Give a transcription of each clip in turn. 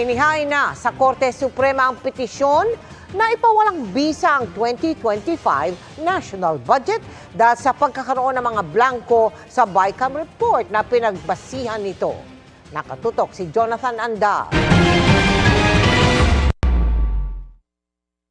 Inihain na sa Korte Suprema ang petisyon na ipawalang bisa ang 2025 national budget dahil sa pagkakaroon ng mga blanco sa BICAM report na pinagbasihan nito. Nakatutok si Jonathan Andal.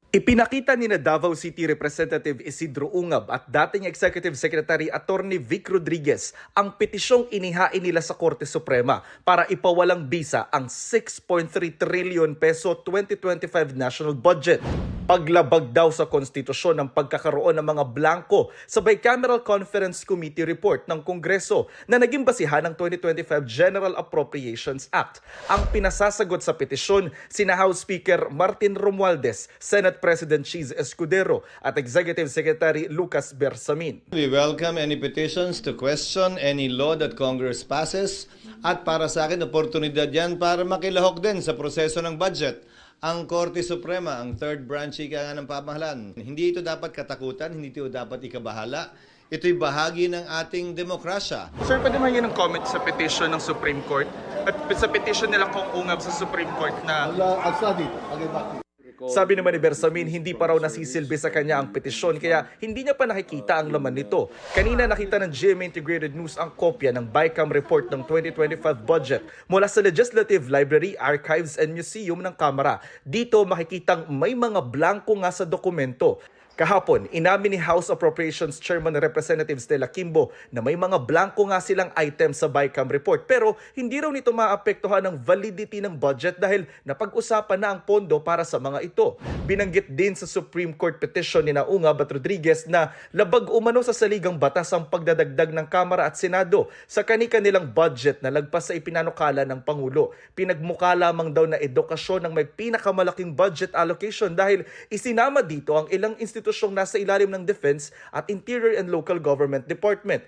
Ipinakita ni na Davao City Representative Isidro Ungab at dating Executive Secretary Attorney Vic Rodriguez ang petisyong inihain nila sa Korte Suprema para ipawalang bisa ang 6.3 trillion peso 2025 national budget. Paglabag daw sa konstitusyon ng pagkakaroon ng mga blanco sa Bicameral Conference Committee report ng Kongreso na naging basihan ng 2025 General Appropriations Act. Ang pinasasagot sa petisyon sina House Speaker Martin Romualdez, Senate President Cheese Escudero at Executive Secretary Lucas Bersamin. We welcome any petitions to question any law that Congress passes at para sa akin, oportunidad yan para makilahok din sa proseso ng budget. Ang Korte Suprema, ang third branch ika nga ng pamahalaan. Hindi ito dapat katakutan, hindi ito dapat ikabahala. Ito'y bahagi ng ating demokrasya. Sir, pwede yun ang comment sa petition ng Supreme Court at sa petition nila kung ungab sa Supreme Court na I'll, uh, I'll study. I'll get back to you. Sabi naman ni Bersamin, hindi pa raw nasisilbi sa kanya ang petisyon kaya hindi niya pa nakikita ang laman nito. Kanina nakita ng GMA Integrated News ang kopya ng BICAM report ng 2025 budget mula sa Legislative Library, Archives and Museum ng Kamara. Dito makikitang may mga blanco nga sa dokumento. Kahapon, inamin ni House Appropriations Chairman Representative Stella Kimbo na may mga blanco nga silang items sa BICAM report pero hindi raw nito maapektuhan ang validity ng budget dahil napag-usapan na ang pondo para sa mga ito. Binanggit din sa Supreme Court petition ni Naunga Bat Rodriguez na labag umano sa saligang batas ang pagdadagdag ng Kamara at Senado sa kani-kanilang budget na lagpas sa ipinanukala ng Pangulo. Pinagmuka lamang daw na edukasyon ng may pinakamalaking budget allocation dahil isinama dito ang ilang institusyong nasa ilalim ng Defense at Interior and Local Government Department.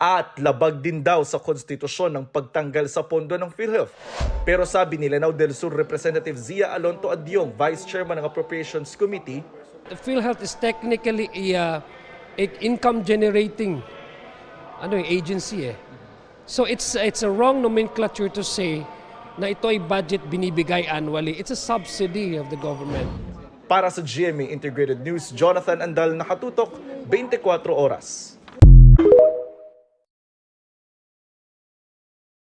At labag din daw sa konstitusyon ng pagtanggal sa pondo ng PhilHealth. Pero sabi ni Lanao del Sur Representative Zia Alonto Adyong, Vice Chairman ng Appropriations Committee, the PhilHealth is technically a, uh, a income generating ano yung agency eh. So it's it's a wrong nomenclature to say na ito ay budget binibigay annually. It's a subsidy of the government. Para sa GMA Integrated News, Jonathan Andal nakatutok 24 oras.